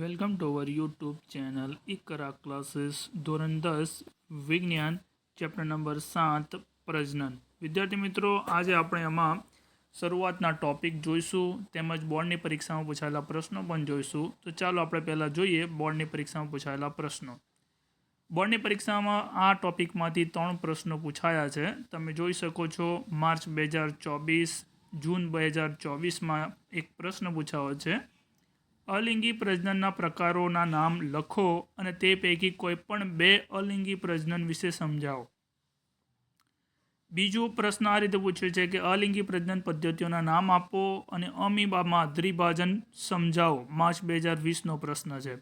Welcome to our YouTube channel Iqra classes ધોરણ દસ વિજ્ઞાન ચેપ્ટર નંબર સાત પ્રજનન વિદ્યાર્થી મિત્રો, આજે આપણે એમાં શરૂઆતના ટોપિક જોઈશું, તેમજ બોર્ડની પરીક્ષામાં પૂછાયેલા પ્રશ્નો પણ જોઈશું. તો ચાલો આપણે પહેલાં જોઈએ બોર્ડની પરીક્ષામાં પૂછાયેલા પ્રશ્નો. બોર્ડની પરીક્ષામાં આ ટોપિકમાંથી ત્રણ પ્રશ્નો પૂછાયા છે. તમે જોઈ શકો છો, માર્ચ બે હજાર ચોવીસ, જૂન બે હજાર ચોવીસમાં એક પ્રશ્ન પૂછાયો છે. અલિંગી પ્રજનનના પ્રકારોના નામ લખો અને તે પૈકી કોઈ પણ બે અલિંગી પ્રજનન વિશે સમજાવો. બીજો પ્રશ્ન આ રીતે પૂછ્યો છે કે અલિંગી પ્રજનન પદ્ધતિઓના નામ આપો અને અમીબામાં દ્વિભાજન સમજાવો. માર્ચ બે હજાર વીસનો પ્રશ્ન છે.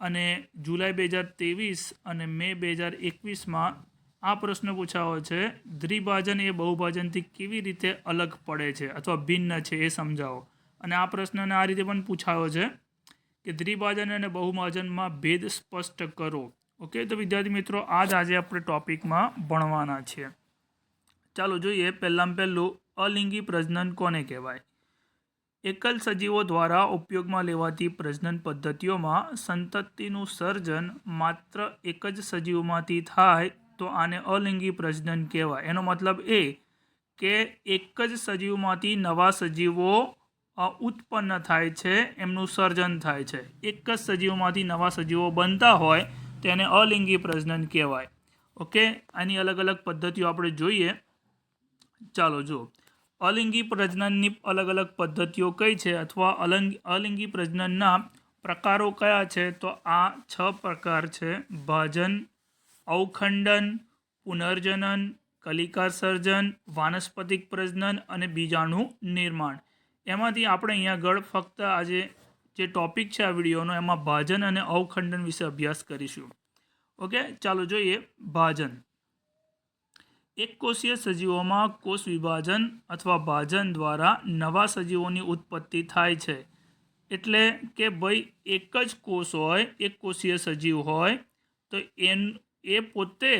અને જુલાઈ બે હજાર ત્રેવીસ અને મે બે હજાર એકવીસમાં આ પ્રશ્ન પૂછાયો છે દ્વિભાજન એ બહુભાજનથી કેવી રીતે અલગ પડે છે? અથવા ભિન્ન છે એ સમજાવો. અને આ પ્રશ્નને આ રીતે પણ પૂછાયો છે કે દ્વિભાજન અને બહુભાજનમાં ભેદ સ્પષ્ટ કરો. ઓકે તો વિદ્યાર્થી મિત્રો, આ જ આજે આપણે ટોપિકમાં ભણવાના છીએ ચાલો જોઈએ પહેલાં પહેલું, અલિંગી પ્રજનન કોને કહેવાય? એકલ સજીવો દ્વારા ઉપયોગમાં લેવાતી પ્રજનન પદ્ધતિઓમાં સંતતિનું સર્જન માત્ર એક જ સજીવમાંથી થાય તો આને અલિંગી પ્રજનન કહેવાય. એનો મતલબ એ કે એક જ સજીવમાંથી નવા સજીવો ઉત્પન્ન થાય છે, એમનું સર્જન થાય છે. એક જ સજીવોમાંથી નવા સજીવો બનતા હોય તેને અલિંગી પ્રજનન કહેવાય. ઓકે? આની અલગ અલગ પદ્ધતિઓ આપણે જોઈએ. ચાલો જુઓ. અલિંગી પ્રજનનની અલગ અલગ પદ્ધતિઓ કઈ છે અથવા અલંગ, અલિંગી પ્રજનનના પ્રકારો કયા છે? તો આ છ પ્રકાર છે. ભાજન, અવખંડન, પુનર્જનન કલિકા સર્જન વાનસ્પતિક પ્રજનન અને બીજાણુ નિર્માણ. એમાંથી આપણે અહીંયા આગળ ફક્ત આજે જે ટોપિક છે આ વિડીયોનો, એમાં ભાજન અને અવખંડન વિશે અભ્યાસ કરીશું. ઓકે ચાલો જોઈએ ભાજન. એક કોષીય સજીવોમાં કોષ વિભાજન અથવા ભાજન દ્વારા નવા સજીવોની ઉત્પત્તિ થાય છે. એટલે કે ભાઈ એક જ કોષ હોય, એક કોષીય સજીવ હોય, તો એન, એ પોતે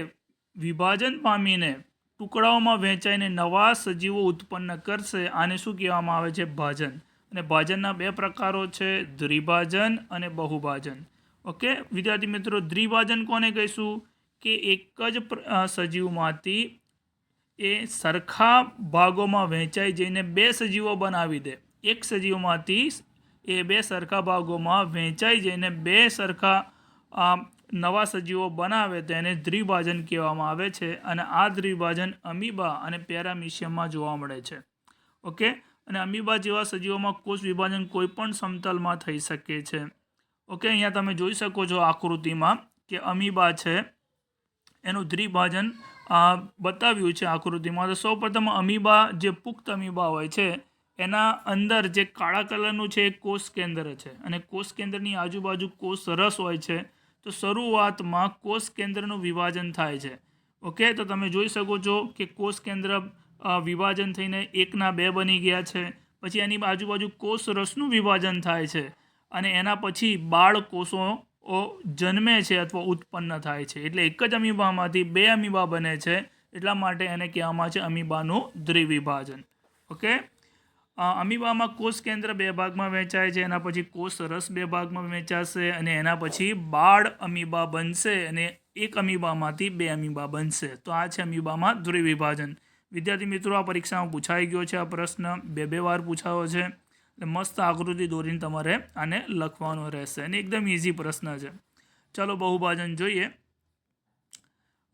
વિભાજન પામીને ટુકડાઓમાં વહેંચાઈને નવા સજીવો ઉત્પન્ન કરશે આને શું કહેવામાં આવે છે? ભાજન. અને ભાજનના બે પ્રકારો છે, દ્વિભાજન અને બહુભાજન. ઓકે? વિદ્યાર્થી મિત્રો, દ્વિભાજન કોને કહીશું? કે એક જ સજીવમાંથી એ સરખા ભાગોમાં વહેંચાઈ જઈને બે સજીવો બનાવી દે. એક સજીવમાંથી એ બે સરખા ભાગોમાં વહેંચાઈ જઈને બે સરખા નવા સજીવો બનાવે તેને દ્વિભાજન કહેવામાં આવે છે અને આ દ્વિભાજન અમીબા અને પેરામિશિયમમાં જોવા મળે છે. ઓકે? અને અમીબા જેવા સજીવોમાં કોષ વિભાજન કોઈ પણ સમતલમાં થઈ શકે છે. ઓકે? અહીંયા તમે જોઈ શકો છો આકૃતિમાં કે અમીબા છે, એનું દ્વિભાજન બતાવ્યું છે આકૃતિમાં. તો સૌપ્રથમ અમીબા જે પુખ્ત અમીબા હોય છે, એના અંદર જે કાળા કલરનું છે એ કોષ કેન્દ્ર છે. અને કોષ કેન્દ્રની આજુબાજુ કોષ રસ હોય છે. તો શરૂઆતમાં કોષ કેન્દ્રનું વિભાજન થાય છે. ઓકે, તો તમે જોઈ શકો છો કે કોષ કેન્દ્ર વિભાજન થઈને એકના બે બની ગયા છે. પછી એની આજુબાજુ કોષ રસનું વિભાજન થાય છે અને એના પછી બાળ કોષો જન્મે છે અથવા ઉત્પન્ન થાય છે. એટલે એક જ અમીબામાંથી બે અમીબા બને છે. એટલા માટે એને કહેવામાં છે અમીબાનું દ્વિવિભાજન. ઓકે? અમીબામાં કોષ કેન્દ્ર બે ભાગમાં વહેંચાય છે, એના પછી કોષ રસ બે ભાગમાં વહેંચાશે અને એના પછી બાળ અમીબા બનશે અને એક અમીબામાંથી બે અમીબા બનશે. તો આ છે અમીબામાં ધ્રુવિભાજન વિદ્યાર્થી મિત્રો, આ પરીક્ષામાં પૂછાઈ ગયો છે આ પ્રશ્ન. બે બે વાર પૂછાયો છે. એટલે મસ્ત આકૃતિ દોરીને તમારે આને લખવાનો રહેશે. અને એકદમ ઇઝી પ્રશ્ન છે. ચાલો બહુભાજન જોઈએ.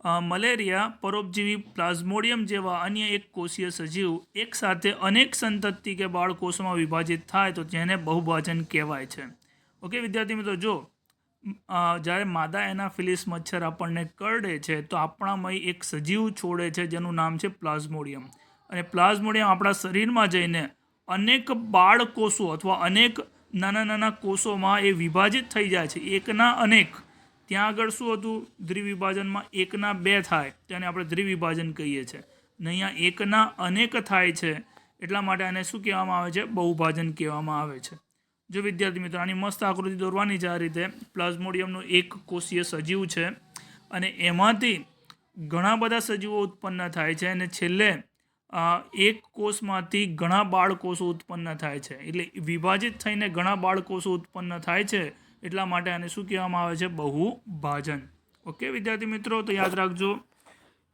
મલેરિયા, પરોપજીવી, પ્લાઝ્મોડિયમ જેવા અન્ય એક કોષીય સજીવ એકસાથે અનેક સંતતિ કે બાળકોષોમાં વિભાજિત થાય તો જેને બહુભાજન કહેવાય છે. ઓકે, વિદ્યાર્થી મિત્રો, જો જ્યારે માદા એનાફિલિસ મચ્છર આપણને કરડે છે, તો આપણામાં એક સજીવ છોડે છે જેનું નામ છે પ્લાઝ્મોડિયમ. અને પ્લાઝ્મોડિયમ આપણા શરીરમાં જઈને અનેક બાળકોષો અથવા અનેક નાના નાના કોષોમાં એ વિભાજિત થઈ જાય છે. એકના અનેક ત્યાં આગળ શું હતું? દ્વિવિભાજનમાં એકના બે થાય, તેને આપણે દ્વિવિભાજન કહીએ છીએ. ને અહીંયા એકના અનેક થાય છે, એટલા માટે આને શું કહેવામાં આવે છે? બહુભાજન કહેવામાં આવે છે. જો વિદ્યાર્થી મિત્રો, આની મસ્ત આકૃતિ દોરવાની છે આ રીતે. પ્લાઝ્મોડિયમનું એક કોષીય સજીવ છે અને એમાંથી ઘણા બધા સજીવો ઉત્પન્ન થાય છે અને છેલ્લે એક કોષમાંથી ઘણા બાળકોષો ઉત્પન્ન થાય છે. એટલે વિભાજિત થઈને ઘણા બાળકોષો ઉત્પન્ન થાય છે. એટલા માટે આને શું કહેવામાં આવે છે? બહુભાજન. ઓકે વિદ્યાર્થી મિત્રો, તો યાદ રાખજો,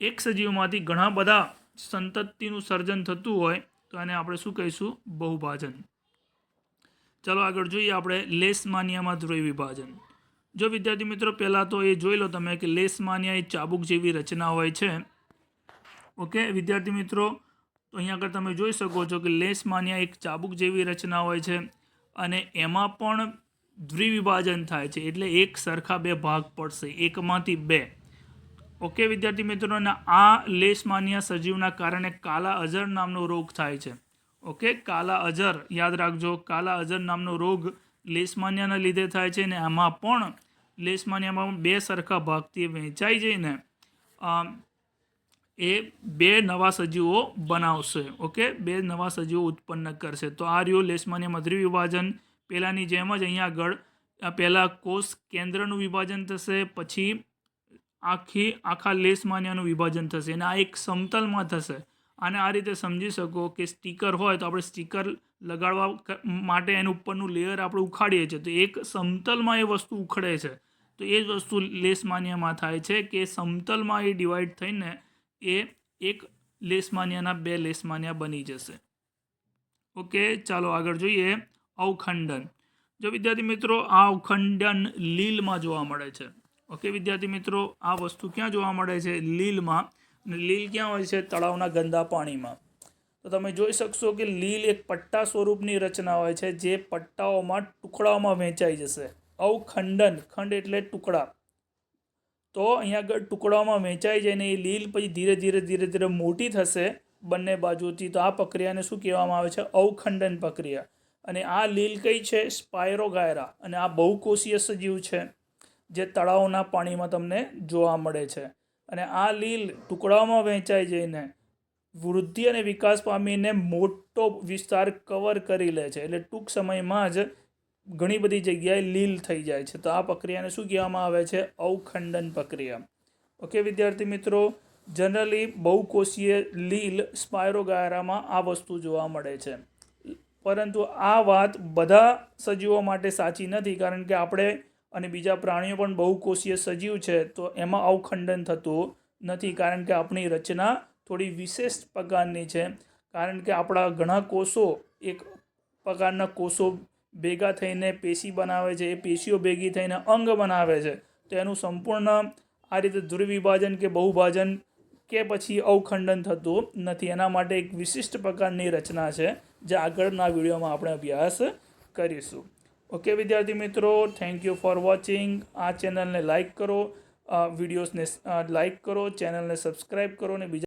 એક સજીવમાંથી ઘણા બધા સંતતિનું સર્જન થતું હોય, તો આને આપણે શું કહીશું? બહુભાજન. ચાલો આગળ જોઈએ આપણે લેસમાનિયામાં ધ્રુવી વિભાજન જો વિદ્યાર્થી મિત્રો, પહેલાં તો એ જોઈ લો તમે કે લેસમાનિયા એ ચાબુક જેવી રચના હોય છે. ઓકે વિદ્યાર્થી મિત્રો, તો અહીંયા આગળ તમે જોઈ શકો છો કે લેસમાનિયા એક ચાબુક જેવી રચના હોય છે અને એમાં પણ દ્વિવિભાજન થાય છે એટલે એક સરખા બે ભાગ પડશે, એકમાંથી બે. ઓકે વિદ્યાર્થી મિત્રો આ લેસમાનિયા સજીવના કારણે કાલા અજર નામનો રોગ થાય છે. ઓકે કાલા અજર, યાદ રાખજો, કાલા અજર નામનો રોગ લેસમાનિયાના લીધે થાય છે ને આમાં પણ લેસમાનિયામાં બે સરખા ભાગથી વહેંચાઈ જઈને એ બે નવા સજીવો બનાવશે. ઓકે બે નવા સજીવો ઉત્પન્ન કરશે. તો આ રહ્યું લેશમાનિયામાં દ્વિવિભાજન. વિભાજન પહેલાંની જેમ જ અહીંયા આગળ પહેલાં કોષ કેન્દ્રનું વિભાજન થશે, પછી આખી, આખા લેસમાન્યાનું વિભાજન થશે અને આ એક સમતલમાં થશે. અને આ રીતે સમજી શકો કે સ્ટીકર હોય તો આપણે સ્ટીકર લગાડવા માટે એનું ઉપરનું લેયર આપણે ઉખાડીએ છીએ. તો એક સમતલમાં એ વસ્તુ ઉખડે છે. તો એ જ વસ્તુ લેસમાન્યામાં થાય છે કે સમતલમાં એ ડિવાઈડ થઈને એ એક લેસમાન્યાના બે લેસમાન્યા બની જશે. ઓકે, ચાલો આગળ જોઈએ. અવખંડન. જો વિદ્યાર્થી મિત્રો, આ અવખંડન લીલમાં જોવા મળે છે. ઓકે, વિદ્યાર્થી મિત્રો, આ વસ્તુ ક્યાં જોવા મળે છે? લીલમાં. લીલ ક્યાં હોય છે? તળાવના ગંદા પાણીમાં. તો તમે જોઈ શકશો કે લીલ એક પટ્ટા સ્વરૂપની રચના હોય છે, જે પટ્ટાઓમાં ટુકડાઓમાં વહેંચાઈ જશે. અવખંડન, ખંડ એટલે ટુકડા. તો અહીંયા આગળ ટુકડાઓમાં વહેંચાઈ જઈને એ લીલ પછી ધીરે ધીરે ધીરે ધીરે મોટી થશે બંને બાજુથી. તો આ પ્રક્રિયાને શું કહેવામાં આવે છે? અવખંડન પ્રક્રિયા. અને આ લીલ કઈ છે? સ્પાયરોગાયરા. અને આ બહુકોષીય સજીવ છે, જે તળાવના પાણીમાં તમને જોવા મળે છે. અને આ લીલ ટુકડાઓમાં વહેંચાઈ જઈને વૃદ્ધિ અને વિકાસ પામીને મોટો વિસ્તાર કવર કરી લે છે. એટલે ટૂંક સમયમાં જ ઘણી બધી જગ્યાએ લીલ થઈ જાય છે. તો આ પ્રક્રિયાને શું કહેવામાં આવે છે? અવખંડન પ્રક્રિયા. ઓકે, વિદ્યાર્થી મિત્રો, જનરલી બહુકોષીય લીલ સ્પાયરોગાયરામાં આ વસ્તુ જોવા મળે છે. પરંતુ આ વાત બધા સજીવો માટે સાચી નથી, કારણ કે આપણે અને બીજા પ્રાણીઓ પણ બહુકોષીય સજીવ છે, તો એમાં અવખંડન થતું નથી, કારણ કે આપણી રચના થોડી વિશેષ પ્રકારની છે. કારણ કે આપણા ઘણા કોષો એક પ્રકારના કોષો ભેગા થઈને પેશી બનાવે છે, એ પેશીઓ ભેગી થઈને અંગ બનાવે છે, તો એનું સંપૂર્ણ આ રીતે ધ્રુવિભાજન કે બહુભાજન કે પછી અવખંડન થતું નથી. એના માટે એક વિશિષ્ટ પ્રકારની રચના છે. જે આગળના વિડીયોમાં આપણે અભ્યાસ કરીશું. ઓકે વિદ્યાર્થી મિત્રો થેન્ક યુ ફોર વોચિંગ આ ચેનલને લાઇક કરો વિડીયોઝને લાઇક કરો, ચેનલને સબસ્ક્રાઈબ કરો અને બીજા